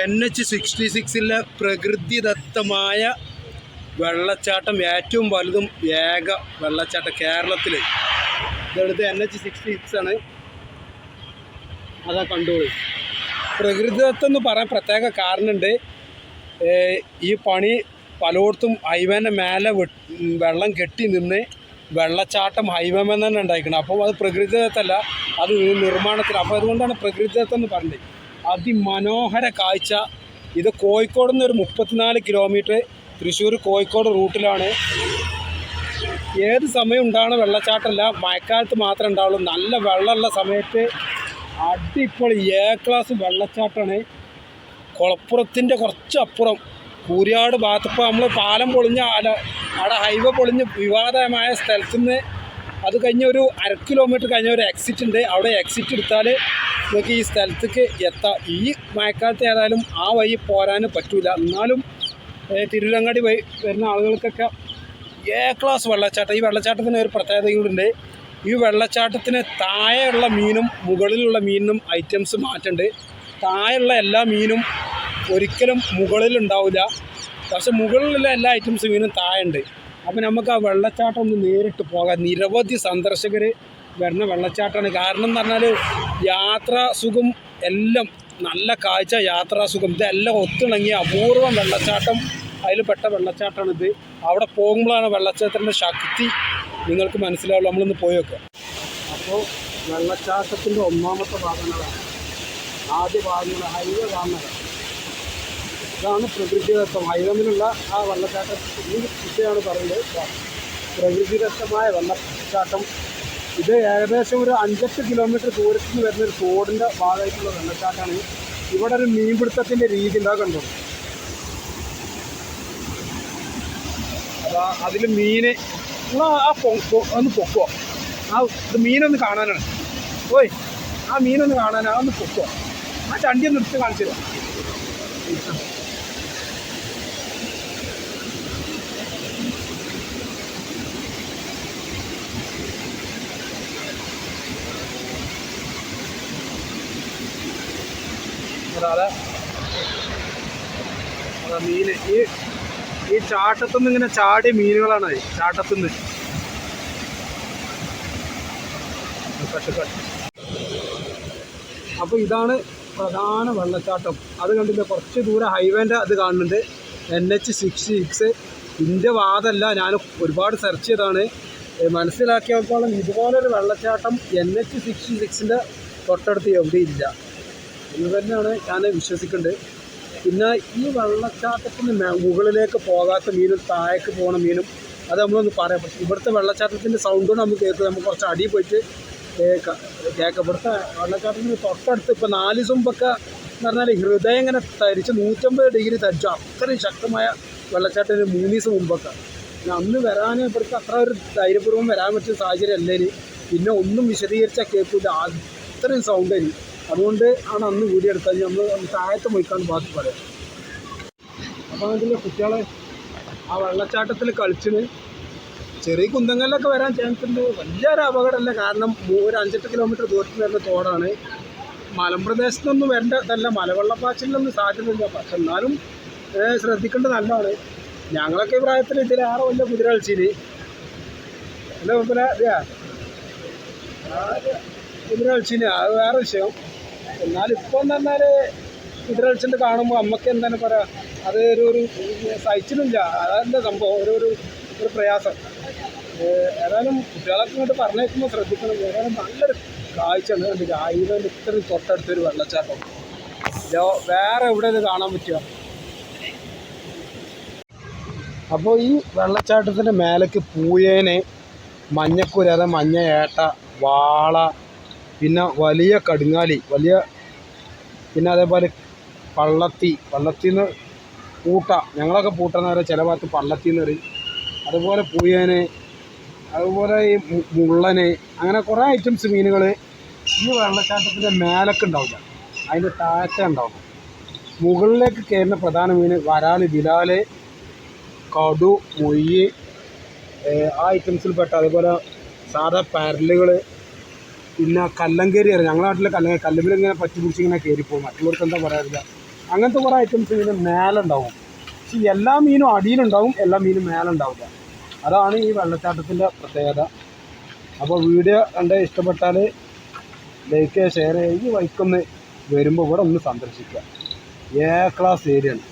N H sixty സിക്സിലെ പ്രകൃതിദത്തമായ വെള്ളച്ചാട്ടം ഏറ്റവും വലുതും ഏക വെള്ളച്ചാട്ടം കേരളത്തിൽ ഇതെടുത്ത് എൻ എച്ച് സിക്സ്റ്റി സിക്സ് ആണ്. അതാ കണ്ടോളൂ. പ്രകൃതിദത്തം എന്ന് പറയാൻ പ്രത്യേക കാരണമുണ്ട്. ഈ പണി പലയിടത്തും ഹൈവേന്റെ മേലെ വെള്ളം കെട്ടി നിന്ന് വെള്ളച്ചാട്ടം ഹൈവേ മേൽ തന്നെ ഉണ്ടായിരിക്കണം. അപ്പോൾ അത് പ്രകൃതിദത്തല്ല അത് നിർമ്മാണത്തിൽ അപ്പോൾ അതുകൊണ്ടാണ് പ്രകൃതിദത്തം എന്ന് പറയുന്നത് അതിമനോഹര കാഴ്ച. ഇത് കോഴിക്കോട് നിന്ന് ഒരു മുപ്പത്തിനാല് കിലോമീറ്റർ തൃശ്ശൂർ കോഴിക്കോട് റൂട്ടിലാണ്. ഏത് സമയം ഉണ്ടാകുന്ന വെള്ളച്ചാട്ടമല്ല മഴക്കാലത്ത് മാത്രമേ ഉണ്ടാവുള്ളൂ. നല്ല വെള്ളമുള്ള സമയത്ത് അടിപൊളി എ ക്ലാസ് വെള്ളച്ചാട്ടമാണ്. കുളപ്പുറത്തിന്റെ കുറച്ചപ്പുറം. കൂരിയാട് ഭാഗത്തിപ്പോൾ നമ്മൾ പാലം പൊളിഞ്ഞ അവിടെ ഹൈവേ പൊളിഞ്ഞ് വിവാദമായ സ്ഥലത്തു നിന്ന് അത് കഴിഞ്ഞ ഒരു അര കിലോമീറ്റർ കഴിഞ്ഞ ഒരു എക്സിറ്റ് ഉണ്ട്. അവിടെ എക്സിറ്റ് എടുത്താൽ നമുക്ക് ഈ സ്ഥലത്തേക്ക് എത്താം. ഈ മഴക്കാലത്ത് ഏതായാലും ആ വഴി പോരാൻ പറ്റില്ല എന്നാലും തിരുവിലങ്ങാടി വഴി വരുന്ന ആളുകൾക്കൊക്കെ എ ക്ലാസ് വെള്ളച്ചാട്ടം. ഈ വെള്ളച്ചാട്ടത്തിന് ഒരു പ്രത്യേകതയുണ്ട് ഈ വെള്ളച്ചാട്ടത്തിന് താഴെയുള്ള മീനും മുകളിലുള്ള മീനും ഐറ്റംസ് മാറ്റുണ്ട്. താഴെയുള്ള എല്ലാ മീനും ഒരിക്കലും മുകളിലുണ്ടാവില്ല പക്ഷെ മുകളിലുള്ള എല്ലാ ഐറ്റംസും മീനും താഴെയുണ്ട്. അപ്പോൾ നമുക്ക് ആ വെള്ളച്ചാട്ടം ഒന്ന് നേരിട്ട് പോകാം. നിരവധി സന്ദർശകർ വരുന്ന വെള്ളച്ചാട്ടമാണ് കാരണം എന്ന് പറഞ്ഞാൽ യാത്രാസുഖം എല്ലാം നല്ല കാഴ്ച യാത്രാസുഖം ഇതെല്ലാം ഒത്തിണങ്ങിയ അപൂർവം വെള്ളച്ചാട്ടം. അതിൽ പെട്ട വെള്ളച്ചാട്ടമാണിത് അവിടെ പോകുമ്പോഴാണ് വെള്ളച്ചാട്ടത്തിന്റെ ശക്തി നിങ്ങൾക്ക് മനസ്സിലാവുള്ളൂ. നമ്മളൊന്ന് പോയി വെക്കുക അപ്പോൾ വെള്ളച്ചാട്ടത്തിന്റെ ഒന്നാമത്തെ ഭാഗങ്ങളാണ്. ആദ്യ ഭാഗങ്ങൾ ഹൈവേ കാണുന്നത്. ഇതാണ് പ്രകൃതിദത്തം ഹൈവേമിലുള്ള ആ വെള്ളച്ചാട്ടം ഈ വിഷയമാണ് പറയുന്നത്. പ്രകൃതിദത്തമായ വെള്ളച്ചാട്ടം. ഇത് ഏകദേശം ഒരു അഞ്ചെട്ട് കിലോമീറ്റർ ദൂരത്തിൽ നിന്ന് വരുന്ന ഒരു തോടിന്റെ ഭാഗമായിട്ടുള്ള വെള്ളച്ചാട്ടമാണ്. ഇവിടെ ഒരു മീൻപിടുത്തത്തിന്റെ രീതി ഉണ്ടാ കണ്ടോ? അതാ അതിൽ മീന് ആ ഒന്ന് പൊക്കോ ആ മീനൊന്ന് കാണാനാണ്. ഓയ് ആ മീനൊന്ന് കാണാനാണ് ഒന്ന് പൊക്കോ ആ ചണ്ടി ഒന്ന് എടുത്ത് കാണിച്ചു തരാം അതാ മീന് ഈ ഈ ചാട്ടത്തുനിന്ന് ഇങ്ങനെ ചാടിയ മീനുകളാണ്. ചാട്ടത്തുനിന്ന്. അപ്പോൾ ഇതാണ് പ്രധാന വെള്ളച്ചാട്ടം. അത് കണ്ടില്ല? കുറച്ച് ദൂരെ ഹൈവേന്റെ അത് കാണുന്നുണ്ട്. എൻ എച്ച് സിക്സ്റ്റി സിക്സ് ഇതിന്റെ വാദമല്ല ഞാൻ ഒരുപാട് സെർച്ച് ചെയ്താണ് മനസ്സിലാക്കിയപ്പോഴും ഇതുപോലൊരു വെള്ളച്ചാട്ടം എൻ എച്ച് സിക്സ്റ്റി സിക്സിന്റെ തൊട്ടടുത്ത് എവിടെയില്ല എന്ന് തന്നെയാണ് ഞാൻ വിശ്വസിക്കേണ്ടത്. പിന്നെ ഈ വെള്ളച്ചാട്ടത്തിന് മുകളിലേക്ക് പോകാത്ത മീനും താഴേക്ക് പോകണ മീനും അത് നമ്മളൊന്ന് പറയാം. പക്ഷേ ഇവിടുത്തെ വെള്ളച്ചാട്ടത്തിന്റെ സൗണ്ടും നമുക്ക് കേൾക്കുക നമുക്ക് കുറച്ച് അടിയിൽ പോയിട്ട് കേൾക്കാം. കേൾക്കാം. ഇവിടുത്തെ വെള്ളച്ചാട്ടത്തിന് തൊട്ടടുത്ത് ഇപ്പോൾ നാല് സുമ്പൊക്കെ എന്ന് പറഞ്ഞാൽ ഹൃദയം ഇങ്ങനെ തരിച്ച് നൂറ്റമ്പത് ഡിഗ്രി തരിച്ചു അത്രയും ശക്തമായ വെള്ളച്ചാട്ടത്തിന് മൂന്ന് ദിവസം മുമ്പൊക്കെ. പിന്നെ അന്ന് വരാനേ ഇവിടുത്തെ അത്ര ഒരു ധൈര്യപൂർവം വരാൻ പറ്റിയ സാഹചര്യം അല്ലേ പിന്നെ ഒന്നും വിശദീകരിച്ചാൽ കേൾക്കില്ല അത്രയും സൗണ്ട് ആയി അതുകൊണ്ട് ആണ് അന്ന് വീഡിയോ നമ്മൾ താഴത്ത് പോയിക്കാൻ ബാക്കി പറയാം അപ്പോൾ അതിന്റെ കുട്ടികളെ ആ വെള്ളച്ചാട്ടത്തിൽ കളിച്ചിന് ചെറിയ കുന്തങ്ങളിലൊക്കെ വരാൻ ചാൻസ് ഉണ്ട്. വലിയൊരു അപകടമല്ല. കാരണം ഒരു അഞ്ചെട്ട് കിലോമീറ്റർ ദൂരത്ത് വരുന്ന തോടാണ്. മലമ്പ്രദേശത്തൊന്നും വരേണ്ടതല്ല മലവെള്ളപ്പാച്ചിലൊന്നും സാധ്യതയില്ല. പക്ഷെ എന്നാലും ശ്രദ്ധിക്കേണ്ടത് നല്ലതാണ്. ഞങ്ങളൊക്കെ ഈ പ്രായത്തിൽ ഇതിലേറെ വല്ല കുതിര കളിച്ചിന്. എന്താ കുതിര കുതിര കളിച്ചിന്. അത് വേറെ വിഷയം. എന്നാലും ഇപ്പോൾ എന്ന് പറഞ്ഞാൽ കാണുമ്പോൾ അമ്മയ്ക്ക് എന്താണ് പറയാ അത് ഒരു ഒരു സഹിച്ചിട്ടില്ല. അതെന്താ സംഭവം? ഒരു ഒരു ഒരു പ്രയാസം. ഏതായാലും കുട്ടികളൊക്കെ ഇങ്ങോട്ട് പറഞ്ഞേക്കുമ്പോൾ ശ്രദ്ധിക്കണം. ഏതായാലും നല്ലൊരു കാഴ്ച ഉണ്ട് കണ്ടില്ല ആയുധം ഇത്രയും തൊട്ടടുത്തൊരു വെള്ളച്ചാട്ടം. വേറെ എവിടെ ഇത് കാണാൻ പറ്റുക അപ്പോൾ ഈ വെള്ളച്ചാട്ടത്തിന്റെ മേലേക്ക് പൂയേനെ മഞ്ഞക്കുര അതായത് മഞ്ഞ ഏട്ട വാള പിന്നെ വലിയ കടുങ്ങാലി വലിയ പിന്നെ അതേപോലെ പള്ളത്തി പള്ളത്തിന്ന് പൂട്ട. ഞങ്ങളൊക്കെ പൂട്ടെന്ന് പറയുക ചില ഭാഗത്ത് പള്ളത്തി എന്ന് പറയും. അതുപോലെ പൂയന് അതുപോലെ ഈ മുള്ളന് അങ്ങനെ കുറേ ഐറ്റംസ് മീനുകൾ ഈ വെള്ളച്ചാട്ടത്തിന്റെ മേലൊക്കെ ഉണ്ടാവില്ല. അതിന്റെ താഴത്തെ ഉണ്ടാവും. മുകളിലേക്ക് കയറുന്ന പ്രധാന മീൻ വരാൽ വിലാൽ കടു മൊയ്യ് ആ ഐറ്റംസിൽ പെട്ട അതുപോലെ സാധാ പരലുകൾ പിന്നെ കല്ലങ്കേരി അറിയാം ഞങ്ങളുടെ നാട്ടിലെ കല്ല കല്ലുമ്പിൽ ഇങ്ങനെ പറ്റി പിടിച്ച് ഇങ്ങനെ കയറിപ്പോകും മറ്റുള്ളവർക്ക് എന്താ പറയാറില്ല. അങ്ങനത്തെ കുറേ ഐറ്റംസ് ഇങ്ങനെ മേലുണ്ടാവും പക്ഷെ എല്ലാ മീനും അടിയിലുണ്ടാവും എല്ലാ മീനും മേലുണ്ടാവില്ല അതാണ് ഈ വെള്ളച്ചാട്ടത്തിന്റെ പ്രത്യേകത. അപ്പോൾ വീഡിയോ കണ്ട് ഇഷ്ടപ്പെട്ടാൽ ലൈക്ക് ഷെയർ ചെയ്യുക ഈ വൈക്കൊന്ന് വരുമ്പോൾ ഇവിടെ ഒന്ന് സന്ദർശിക്കുക. എ ക്ലാസ് ഏരിയ ആണ്.